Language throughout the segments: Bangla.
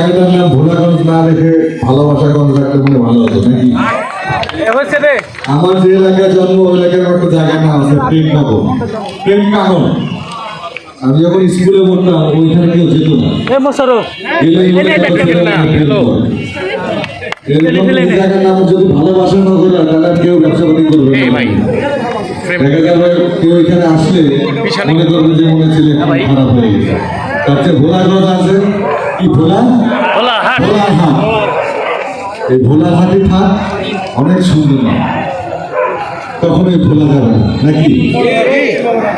জায়গাটার নাম ভোলাগঞ্জ না রেখে ভালোবাসাগঞ্জ রাখলে মনে ভালো হতো নাকি? আমার যে এলাকায় জন্ম ওই এলাকার একটা জায়গার নাম আছে প্রেম নগর প্রেম কাগর আমি যখন স্কুলে পড়তাম ওইখানে কেউ যেত না। জায়গার নাম যদি ভালোবাসা না করে তাহলে কেউ ব্যবসা পাতি করবে এই না। ভাই দেখা যাবে কেউ এখানে আসলে মনে করবে যে মনে ছেলে খারাপ হয়ে গেছে। তার চেয়ে ভোলাগঞ্জ আছে কি ভোলা? এই থাক অনেক সুন্দর নাম। ভোলা যাবে নাকি?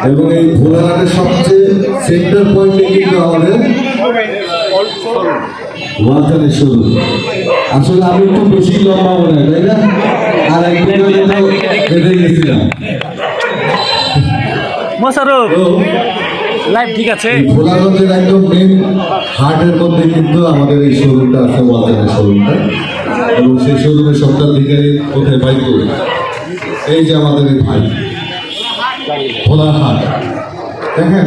এবং এই ভোলার সবচেয়ে সেন্টার পয়েন্টে কিন্তু আমাদের ওয়ালটানের শুরু আসলে আমি একটু বেশি লম্বা মনে হয় তাই না? আর একদিন বেঁধে গেছিলাম। মশারো তো লাইভ ঠিক আছে? এই ভোলাগঞ্জের একদম মেন হার্টের মধ্যে কিন্তু আমাদের এই শোরুমটা আছে ওয়ালটানের শোরুমটা এবং সেই শোরুমের সত্ত্বাধিকারী কোথায়? পাই করি এই যে আমাদের এই ভাই ভোলার হাট দেখেন,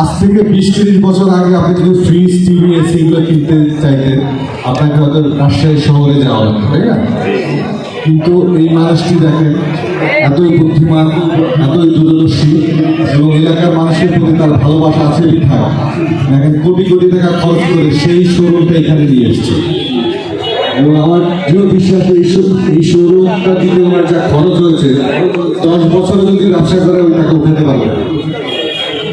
আজ থেকে বিশ তিরিশ বছর আগে আপনি যদি ফ্রিজ টিভি এসি এগুলো কিনতে চাইতেন, আপনাকে হয়তো রাজশাহী শহরে যাওয়া লাগতো, তাই না? কিন্তু এই মানুষটি দেখেন এতই বুদ্ধিমান, এতই দূরদর্শী এবং এলাকার মানুষের প্রতি তার ভালোবাসা আছে বিধায়। দেখেন কোটি কোটি টাকা খরচ করে সেই শোরুমটা এখানে নিয়ে এসছে। এবং আমার দৃঢ় বিশ্বাস এই শোরুমটা দিতে ওনার যা খরচ হয়েছে, দশ বছর যদি ব্যবসা করে ওই টাকা উঠাতে পারবে।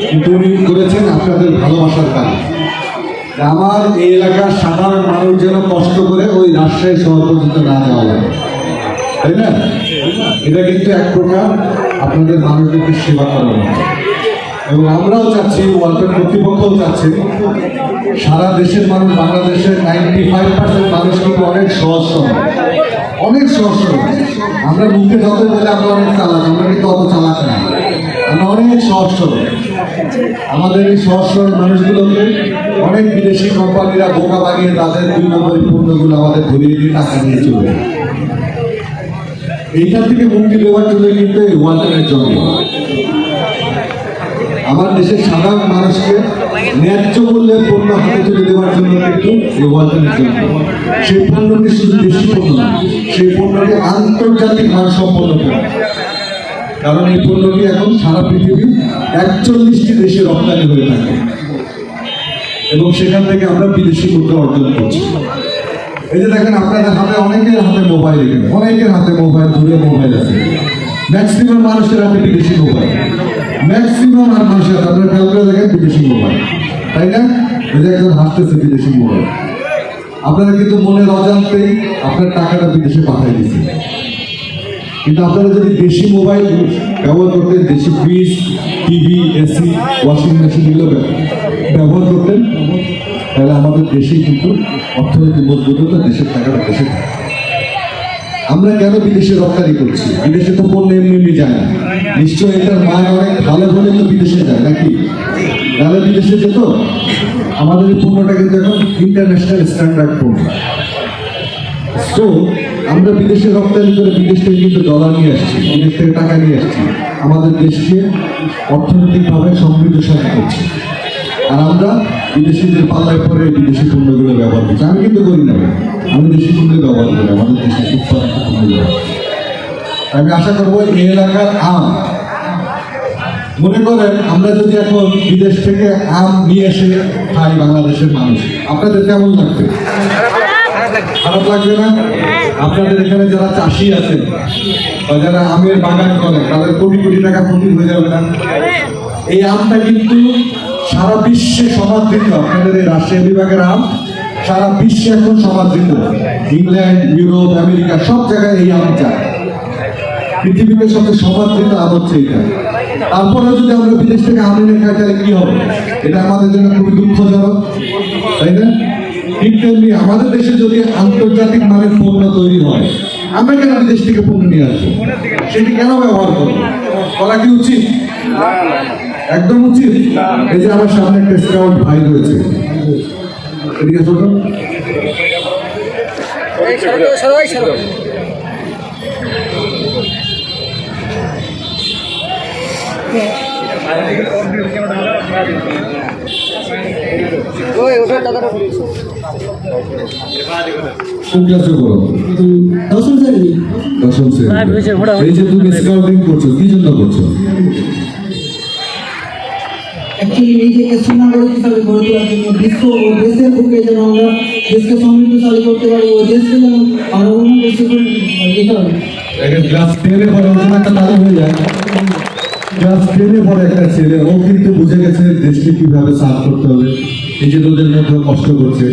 কিন্তু উনি করেছেন আপনাদের ভালোবাসার কাজ। আমার এই এলাকার সাধারণ মানুষ যেন কষ্ট করে ওই রাজশাহী শহর পর্যন্ত না যাওয়া লাগে। তাই না? এটা কিন্তু এক প্রকার আপনাদের মানুষদেরকে সেবা মতো। এবং আমরাও চাচ্ছি, ওয়ার্ল্ডের কর্তৃপক্ষও চাচ্ছে সারা দেশের মানুষ, বাংলাদেশের নাইনটি ফাইভ পার্সেন্ট মানুষ কিন্তু অনেক সহজ অনেক সহজ আমরা মুখে যত বলে আমরা অনেক চালাক, আমরা কিন্তু অত চালাক না। আমরা অনেক সহজ আমাদের এই সহজ মানুষগুলোকে অনেক বিদেশি কোম্পানিরা বোকা বানিয়ে তাদের দুই নম্বরের পণ্যগুলো আমাদের ধরিয়ে দিয়ে টাকা নিয়ে চলে। এইখান থেকে মুক্তি দেওয়ার জন্য কিন্তু এই ওয়ালটনের জন্য আমার দেশের সাধারণ মানুষকে ন্যায্য মূল্যের পণ্য হাতে তুলে দেওয়ার জন্য কিন্তু এই ওয়ালটনের জন্য সেই পণ্যটি শুধু দেশি পণ্য সেই পণ্যটি আন্তর্জাতিক মানসম্পন্ন পণ্য। কারণ এই পণ্যটি এখন সারা পৃথিবীর একচল্লিশটি দেশে রপ্তানি হয়ে থাকে। এবং সেখান থেকে আমরা বিদেশি মুদ্রা অর্জন করছি। এই যে দেখেন আপনাদের হাতে অনেকের হাতে মোবাইল অনেকের হাতে মোবাইল দূরে মোবাইল আছে। ম্যাক্সিমাম মানুষের হাতে বিদেশি মোবাইল ম্যাক্সিমাম আর মানুষের হাতে, আপনারা খেয়াল করে দেখেন বিদেশি মোবাইল তাই না? এই যে একজন হাসতেছে বিদেশি মোবাইল আপনারা কিন্তু মনের অজান্তেই আপনার টাকাটা বিদেশে পাঠিয়ে দিচ্ছেন কিন্তু আপনারা যদি দেশি মোবাইল ব্যবহার করতেন, দেশি fridge TV AC washing machine এগুলো ব্যবহার করতেন তাহলে আমাদের দেশে কিন্তু অর্থনীতি মজবুত হতো দেশের টাকাটা দেশে থাকতো। আমরা কেন বিদেশে রপ্তানি করছি? বিদেশে তো পণ্য এমনি এমনি যায় না। নিশ্চয়ই এটার মান অনেক ভালো হলে তো বিদেশে যায়, নাকি? তাহলে বিদেশে যেত? আমাদের এই পণ্যটা কিন্তু এখন ইন্টারন্যাশনাল স্ট্যান্ডার্ড পণ্য। তো আমরা বিদেশে রপ্তানি করে বিদেশ থেকে কিন্তু ডলার নিয়ে আসছি, বিদেশ থেকে টাকা নিয়ে আসছি। আমাদের দেশকে অর্থনৈতিকভাবে সমৃদ্ধশালী করছি। আর আমরা বিদেশিদের পাল্লায় পরে বিদেশি পণ্যগুলো ব্যবহার করছি। আমি কিন্তু করি না আমি দেশি পণ্য ব্যবহার করি আমাদের দেশে উৎপাদিত আমি আশা করব এই এলাকার আম মনে করেন, আমরা যদি এখন বিদেশ থেকে আম নিয়ে এসে খাই বাংলাদেশের মানুষ, আপনাদের কেমন লাগবে? খারাপ লাগবে না? আপনাদের এখানে যারা চাষি আছেন, বা যারা আমের বাগান করেন, তাদের কোটি কোটি টাকা ক্ষতি হয়ে যাবে না? এই আমটা কিন্তু সারা বিশ্বে সমাদৃত আপনাদের এই রাশিয়া বিভাগের আম সারা বিশ্বে এখন সমাদৃত ইংল্যান্ড, ইউরোপ, আমেরিকা, সব জায়গায় এই আম যায় পৃথিবীতে সবচেয়ে সমাদৃত আম হচ্ছে এটা। তারপরে যদি আমরা বিদেশ থেকে আম এনে খাই, তাহলে কি হবে? এটা আমাদের জন্য খুবই দুঃখজনক, তাই না? ঠিক আমাদের দেশে যদি আন্তর্জাতিক মানের পণ্য তৈরি হয়, আমরা কেন বিদেশ থেকে পণ্য নিয়ে আসব? সেটি কেন ব্যবহার করব? করা কি উচিত? একদম উচিত এই যে আমার সামনে একটা স্কাউট ভাই রয়েছে। এদিকে ছোট এই যে তুমি স্কাউটিং করছ কি জন্য করছ? অ্যাকচুয়ালি নিজেকে সুনাগরিক হিসাবে গড়ে তোলার জন্য বিশ্ব ও দেশের বুকে যেন আমরা দেশকে সমৃদ্ধশালী করতে পারি ও দেশকে যেন আমরা উন্নত দিতে একটা ক্লাস টেনে পরে হয়ে যায়। ক্লাস টেনে পরে একটা ছেলে, ও কিন্তু বুঝে গেছে দেশকে কীভাবে সার্ভ করতে হবে। নিজেদের মধ্যে কষ্ট করছে।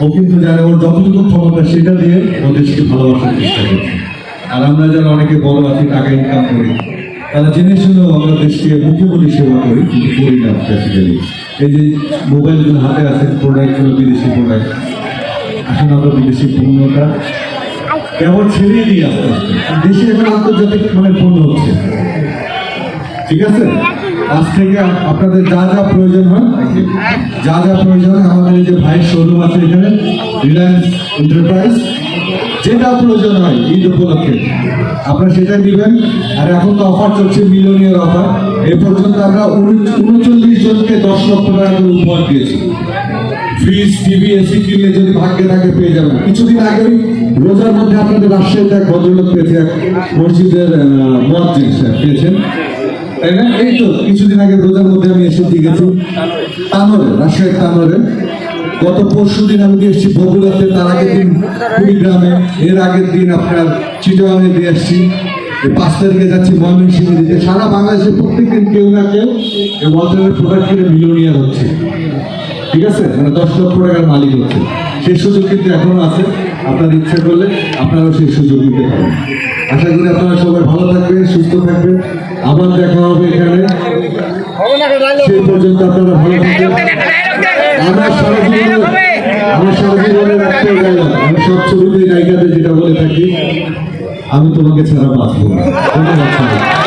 ও কিন্তু জানে ওর যতটুকু ক্ষমতা সেটা দিয়ে ও দেশকে ভালোবাসার চেষ্টা করছে। আর আমরা যারা অনেকে বড় আছি, টাকা ইনকাম করি তারা জেনে শুনেও আমরা দেশকে মুখে বলি সেবা করি, কিন্তু করি না বেসিক্যালি এই যে মোবাইলগুলো হাতে আছে প্রোডাক্ট প্রোডাক্টগুলো বিদেশি প্রোডাক্ট আসলে আমরা বিদেশি পণ্যটা। কেবল ছেড়ে দিই আস্তে আস্তে দেশে এখন আন্তর্জাতিক মানের পণ্য হচ্ছে। ঠিক আছে? আজ থেকে আপনাদের যা যা প্রয়োজন হয়, যা যা প্রয়োজন, আমাদের যে ভাইয়ের শোরুম আছে এখানে রিলায়েন্স এন্টারপ্রাইজ যেটা প্রয়োজন হয় ঈদ উপলক্ষে। আপনারা সেটাই দিবেন। আর এখন তো অফার চলছে মিলিয়নিয়ার অফার এ পর্যন্ত আমরা উনচল্লিশ জনকে দশ লক্ষ টাকা উপহার দিয়েছি। ফ্রিজ টিভি এসি কিনলে যদি ভাগ্যে থাকে পেয়ে যাবেন। কিছুদিন আগে রোজার মধ্যে আপনাদের রাজশাহীতে এক ভদ্রলোক পেয়েছে, এক মসজিদের পেয়েছেন। এই তো, কিছুদিন আগে রোজার মধ্যে আমি এসে দিয়ে গেছি। তানোরে, রাজশাহীর তানোরে। গত পরশু দিন আমি দিয়ে এসেছি বগুড়াতে, তার আগের দিন কুড়িগ্রামে। এর আগের দিন আপনার চিটাগাঙে দিয়ে এসেছি পাঁচ তারিখে যাচ্ছি ময়মনসিংহে দিতে। সারা বাংলাদেশে প্রত্যেকদিন কেউ না কেউ ওয়ালটনের প্রোডাক্ট কিনে মিলিয়নিয়ার হচ্ছে। ঠিক আছে? মানে দশ লক্ষ টাকার মালিক হচ্ছে। সেই সুযোগ কিন্তু এখনও আছে। আপনার ইচ্ছা করলে আপনারাও সেই সুযোগ নিতে পারেন। আশা করি আপনারা সবাই ভালো থাকবেন, সুস্থ থাকবেন। আবার দেখা হবে এখানে। সেই পর্যন্ত আপনারা ভালো থাকবেন। আমার সারা জীবনে আমার সারা জীবনের একটাই জায়গা আমি সব ছবিতে জায়গাতে যেটা বলে থাকি আমি তোমাকে ছাড়া বাঁচবো না। ধন্যবাদ সবাই।